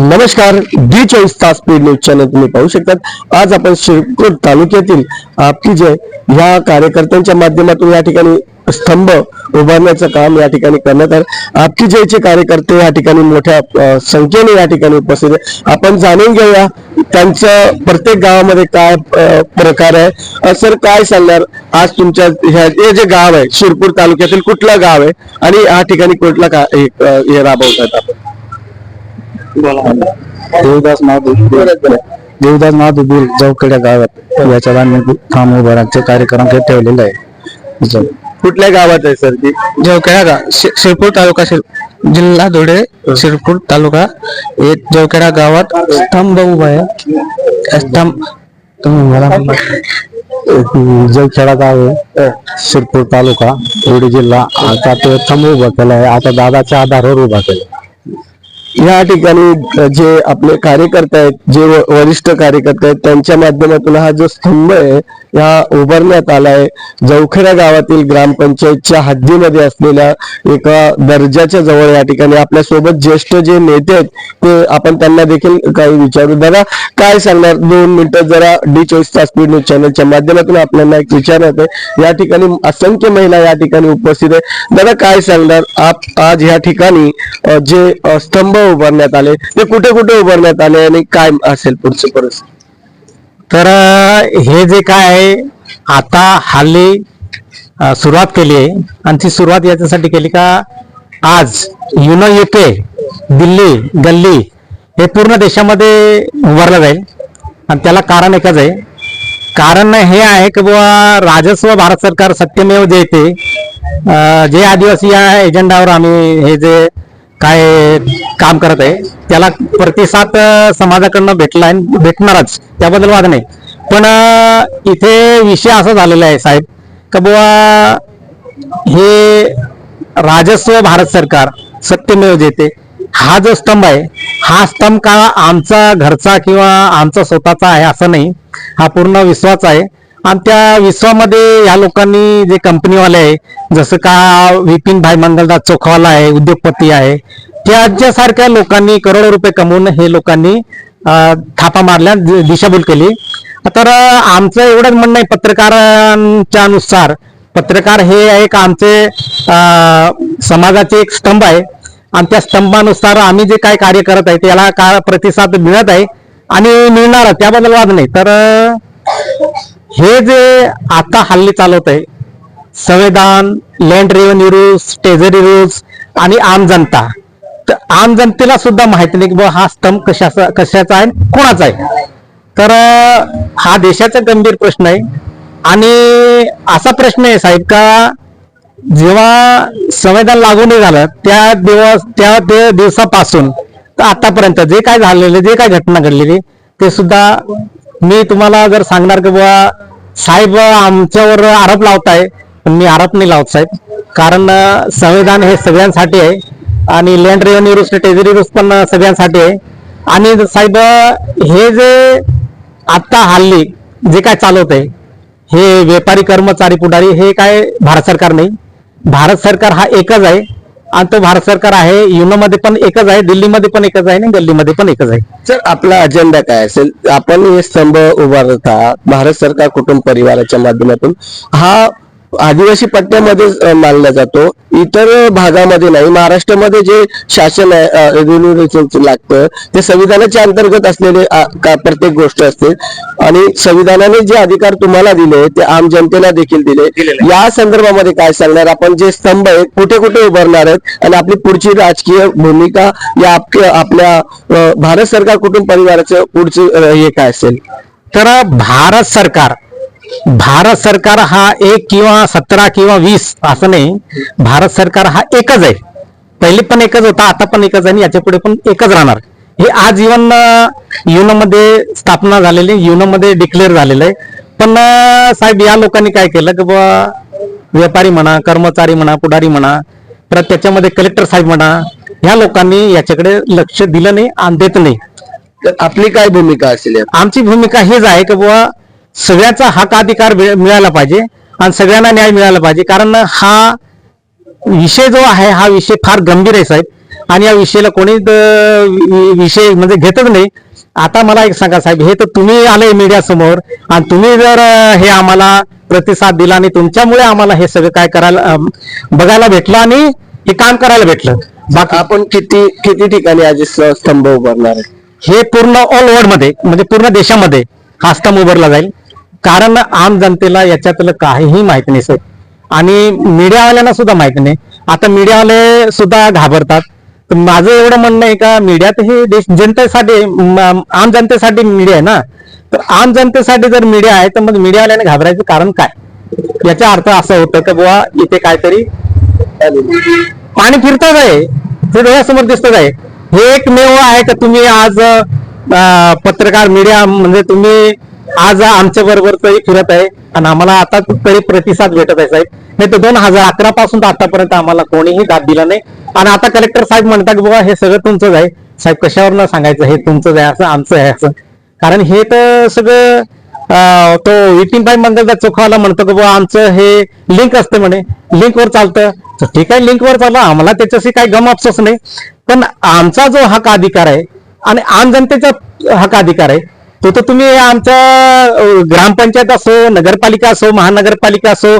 नमस्कार डी चोवीस तास स्पीड न्यूज चॅनल तुम्ही पाहू शकतात. आज आपण शिरपूर तालुक्यातील आपकी जय ह्या कार्यकर्त्यांच्या माध्यमातून या ठिकाणी स्तंभ उभारण्याचं काम या ठिकाणी करण्यात आलं. आपकी जयचे कार्यकर्ते या ठिकाणी मोठ्या संख्येने या ठिकाणी उपस्थित आहे आपण जाणून घेऊया त्यांचं प्रत्येक गावामध्ये काय प्रकार आहे. सर काय सांगणार? आज तुमच्या ह्या हे जे गाव आहे शिरपूर तालुक्यातील कुठलं गाव आहे? आणि या ठिकाणी कुठला का हे राबवतात आपण? देवदास महादेव देवदास महादेव गावात. याच्यात आम्ही थांब उभाराचे कार्यक्रम ठेवलेला आहे. कुठल्या गावात आहे सर ती? जवखेडा गाव शिरपूर तालुका शिर- जिल्हा धुळे शिरपूर तालुका. एक जवखेडा गावात स्तंभ उभा आहे. स्तंभ तुम्ही मला जवखेडा गाव आहे शिरपूर तालुका धुळे जिल्हा. आता ते स्तंभ उभा केला आहे. आता दादाच्या आधारावर उभा केला या ठिकाणी जे आपले कार्यकर्ते आहेत जे वरिष्ठ कार्यकर्ते आहेत त्यांच्या माध्यमातून हा जो स्तंभ आहे या उभारण्यात आलाय. जवखेडा गावातील ग्रामपंचायतच्या हद्दीमध्ये असलेल्या एका दर्जाच्या जवळ या ठिकाणी आपल्यासोबत ज्येष्ठ जे नेते आहेत ते आपण त्यांना देखील काही विचारू. दादा काय सांगणार? दोन मिनिटं जरा डी चोवीस तास स्पीड न्यूज चॅनलच्या माध्यमातून आपल्याला एक विचारण्यात आहे या ठिकाणी असंख्य महिला या ठिकाणी उपस्थित आहे दादा काय सांगणार? आप आज या ठिकाणी जे स्तंभ स्तंभ उभारण्यात आले? ते कुठे कुठे उभारण्यात आले आणि काय असेल पुढची परिस्थिती? तर हे जे काय आहे आता हल्ली सुरुवात केली आहे. आणि ती सुरुवात याच्यासाठी केली का आज युनो युके दिल्ली गल्ली हे पूर्ण देशामध्ये उभारलं जाईल. आणि त्याला कारण एकच आहे. कारण हे आहे की बुवा राजस्व भारत सरकार सत्यमेव जे येते जे आदिवासी या एजेंडावर आम्ही हे जे काय काम करत आहे त्याला प्रतिसाद समाजाकडनं भेटला आहे भेटणारच त्याबद्दल वाद नाही. पण इथे विषय असा झालेला आहे साहेब का बुवा हे राजस्व भारत सरकार सत्यमेव जेते हा जो स्तंभ आहे हा स्तंभ का आमचा घरचा किंवा आमचा स्वतःचा आहे असं नाही. हा पूर्ण विश्वास आहे. आणि त्या विश्वामध्ये या लोकांनी जे कंपनीवाले आहे जसं का विपिन भाई मंगलदास चोखवाला आहे उद्योगपती आहे त्याच्यासारख्या लोकांनी करोडो रुपये कमवून हे लोकांनी थापा मारल्या दिशाभूल केली. तर आमचं एवढंच म्हणणं आहे पत्रकारांच्या अनुसार पत्रकार हे एक आमचे समाजाचे एक स्तंभ आहे. आणि त्या स्तंभानुसार आम्ही जे काय कार्य करत आहे त्याला का प्रतिसाद मिळत आहे आणि मिळणार त्याबद्दल वाद नाही. तर हे जे आता हल्ली चालवत आहे संविधान land revenue rules treasury rules आणि आम जनता तर आम जनतेला सुद्धा माहिती नाही की बुवा हा स्तंभ कशाचा कशाचा आहे कोणाचा आहे. तर हा देशाचा गंभीर प्रश्न आहे. आणि असा प्रश्न आहे साहेब का जेव्हा संविधान लागू नाही झालं त्या दिवस त्या दिवसापासून तर आतापर्यंत जे काय झालेले जे काय घटना घडलेली ते सुद्धा मी तुम्हाला जर सांगणार की बुवा साहेब आमच्यावर आरोप लावताय पण मी आरोप नाही लावत साहेब. कारण संविधान हे सगळ्यांसाठी आहे आणि land revenue roost treasury rules पण सगळ्यांसाठी आहे. आणि साहेब हे जे आत्ता हल्ली जे काय चालवत आहे हे व्यापारी कर्मचारी पुढारी हे काय भारत सरकार नाही. भारत सरकार हा एकच आहे. आणि तो भारत सरकार आहे युनोमध्ये पण एकच आहे दिल्लीमध्ये पण एकच आहे आणि गल्लीमध्ये पण एकच आहे. सर आपला अजेंडा काय असेल? आपण हे स्तंभ उभारत आहात भारत सरकार कुटुंब परिवाराच्या माध्यमातून. हा आदिवासी पट्ट्यामध्ये मानला जातो. इतर भागामध्ये नाही महाराष्ट्रामध्ये जे शासन आहे रेव्हेन्यू लागतं ते संविधानाच्या अंतर्गत असलेले प्रत्येक गोष्ट असते. आणि संविधानाने जे अधिकार तुम्हाला दिले ते आम जनतेला देखील दिले. या संदर्भामध्ये काय सांगणार? आपण जे स्तंभ आहे कुठे कुठे उभारणार आहेत? आणि आपली पुढची राजकीय भूमिका या आपल्या भारत सरकार कुटुंब परिवाराचं पुढचं हे काय असेल? तर भारत सरकार भारत सरकार हा एक किंवा सतरा किंवा वीस असं नाही. भारत सरकार हा एकच आहे. पहिली पण एकच होता आता पण एकच आहे आणि याच्यापुढे पण एकच राहणार. हे आज इवन युनो मध्ये स्थापना झालेली युनो मध्ये डिक्लेअर झालेलं आहे. पण साहेब या लोकांनी काय केलं की बुवा व्यापारी म्हणा कर्मचारी म्हणा पुढारी म्हणा परत त्याच्यामध्ये कलेक्टर साहेब म्हणा ह्या लोकांनी याच्याकडे लक्ष दिलं नाही आणि देत नाही. तर आपली काय भूमिका असेल? आमची भूमिका हीच आहे की बुवा सगळ्याचा हक अधिकार मिळ- मिळाला पाहिजे आणि सगळ्यांना न्याय मिळाला पाहिजे. कारण हा विषय जो आहे हा विषय फार गंभीर आहे साहेब. आणि या विषयाला वि- विषय म्हणजे घेतच नाही. आता मला एक सांगा साहेब हे तर तुम्ही आले मीडिया समोर आणि तुम्ही जर हे आम्हाला प्रतिसाद दिला आणि तुमच्यामुळे आम्हाला हे सगळं काय करायला बघायला भेटलं आणि हे काम करायला भेटलं. बाकी आपण किती किती ठिकाणी आज स्तंभ उभारणार आहे? हे पूर्ण ऑल ओव्हरमध्ये म्हणजे पूर्ण देशामध्ये हा स्तंभ उभारला जाईल. कारण आम जनतेला याच्यातलं काहीही माहिती नाही सर. आणि मीडियावाल्यांना सुद्धा माहिती नाही. आता मीडियावाले सुद्धा घाबरतात. तर माझं एवढं म्हणणं आहे का मीडियात हे देश जनतेसाठी आम जनतेसाठी मीडिया आहे ना? तर आम जनतेसाठी जर मीडिया आहे तर मग मीडियावाल्याने घाबरायचं कारण काय? याचा अर्थ असा होतं की बुवा इथे काहीतरी पाणी फिरतच आहे. ते डोळ्यासमोर दिसतच आहे. हे एकमेव आहे का तुम्ही आज पत्रकार मीडिया म्हणजे तुम्ही आज आमच्या बरोबर तरी फिरत आहे. आणि आम्हाला आता तरी प्रतिसाद भेटत आहे साहेब. नाही तर दोन हजार अकरा पासून तर आतापर्यंत आम्हाला कोणीही दाद दिला नाही. आणि आता कलेक्टर साहेब म्हणतात की बाबा हे सगळं तुमचंच आहे. साहेब कशावर न सांगायचं? हे तुमचंच आहे असं आमचं आहे असं. कारण हे तर सगळं तो एटीन फाईव्ह मंगलचा चोखावाला म्हणतो की बाबा आमचं हे लिंक असते म्हणे. लिंकवर चालतं. तर ठीक आहे लिंकवर चाललं. आम्हाला त्याच्याशी काही गम अफसोस नाही. पण आमचा जो हक्क अधिकार आहे आणि आम जनतेचा हक्क अधिकार आहे तो तर तुम्ही आमच्या ग्रामपंचायत असो नगरपालिका असो महानगरपालिका असो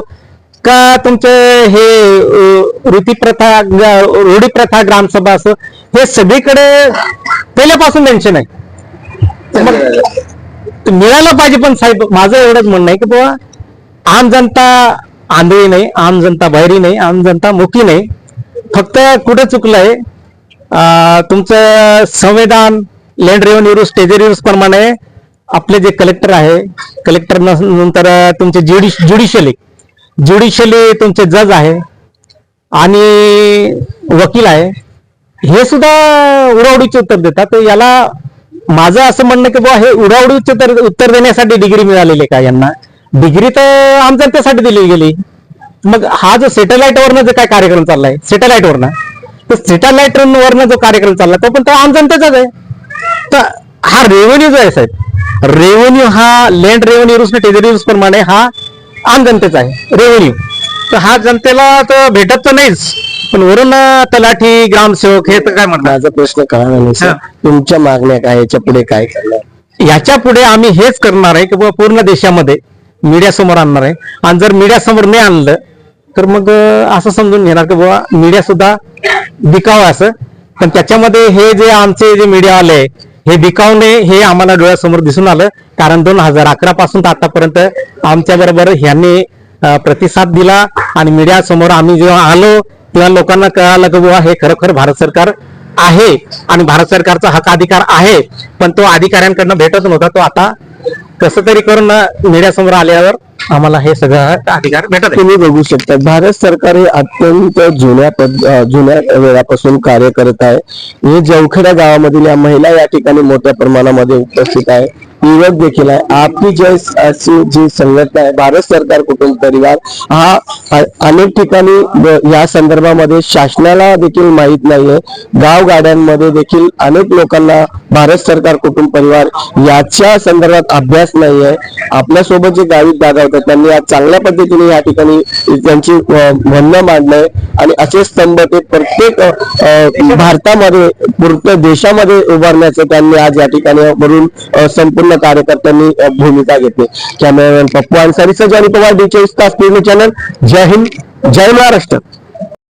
का तुमचे हे अं, रीती प्रथा रूढी प्रथा ग्रामसभा असो हे सगळीकडे पहिल्यापासून टेन्शन आहे. मिळालं मिळायला पाहिजे पण साहेब माझं एवढंच म्हणणं आहे की बाबा आम जनता आंधळी नाही आम जनता बहिरी नाही आम जनता मुकी नाही. फक्त कुठं चुकलंय तुमचं संविधान land revenue rules treasury rules प्रमाणे आपले जे कलेक्टर आहे कलेक्टर नंतर तुमचे ज्युडिश ज्युडिशियली ज्युडिशियली तुमचे जज आहे आणि वकील आहे. हे सुद्धा उडावडीचे उत्तर देतात. याला माझं असं म्हणणं की बुवा हे उडावडीचे उत्तर उत्तर देण्यासाठी डिग्री मिळालेली आहे का यांना? डिग्री तर आम दिली गेली. मग हा जो सॅटेलाइट वरनं काय कार्यक्रम चाललाय सॅटेलाइटवरनं तर सॅटेलाइट वरनं जो कार्यक्रम चालला तो पण तो आमजनतेचाच आहे. तर हा रेव्हेन्यू जो आहे साहेब रेव्हेन्यू हा लँड रेव्हेन्यू रूल्स प्रमाणे हा आम जनतेचा आहे. रेव्हेन्यू तर हा जनतेला तर भेटत तर नाहीच. पण वरून तलाठी ग्रामसेवक हे तर काय म्हणतात? माझा प्रश्न कळाला नाही सर. तुमच्या मागण्या काय याच्यापुढे काय करणार? याच्यापुढे आम्ही हेच करणार आहे की पूर्ण देशामध्ये मीडिया समोर आणणार आहे. आणि जर मीडिया समोर नाही आणलं तर मग असं समजून घेणार की बुवा मीडिया सुद्धा बिकावं असं. पण त्याच्यामध्ये हे जे आमचे जे मीडिया आले हे बिकावणे हे आम्हाला डोळ्यासमोर दिसून आलं. कारण दोन हजार अकरा पासून तर आतापर्यंत आमच्या बरोबर ह्यांनी प्रतिसाद दिला आणि मीडियासमोर आम्ही जेव्हा आलो तेव्हा लोकांना कळालं की बुवा हे खरोखर भारत सरकार आहे आणि भारत सरकारचा हक्क अधिकार आहे. पण तो अधिकाऱ्यांकडनं भेटत नव्हता. तो आता कसं तरी करून मीडियासमोर आल्यावर आम्हाला हे सगळं अधिकार भेटत आहे. तुम्ही बघू शकता भारत सरकार हे अत्यंत जुन्या पद अं, जुन्या वेळापासून कार्य करत आहे. हे जवखेडा गावामधील या महिला या ठिकाणी मोठ्या प्रमाणामध्ये उपस्थित आहे. युवक देखील आहे. आपली जय अशी जी संघटना आहे भारत सरकार कुटुंब परिवार हा अ- अनेक ठिकाणी ब- या संदर्भामध्ये शासनाला देखील माहीत नाहीये. गाव गाड्यांमध्ये देखील अनेक लोकांना भारत सरकार कुटुंब परिवार याच्या संदर्भात अभ्यास नाहीये. आपल्यासोबत जे गावी दादा होते त्यांनी आज चांगल्या पद्धतीने या ठिकाणी त्यांची म्हणणं मांडलंय. आणि असे स्तंभ ते प्रत्येक भारतामध्ये पूर्ण देशामध्ये उभारण्याचं त्यांनी आज या ठिकाणी वरून संपूर्ण कार्यकर्त्यांनी भूमिका घेतली. कॅमेरामॅन पप्पू अन्सारी सजानी पवार डी चोवीस तास पूर्ण चॅनल जय हिंद जय महाराष्ट्र.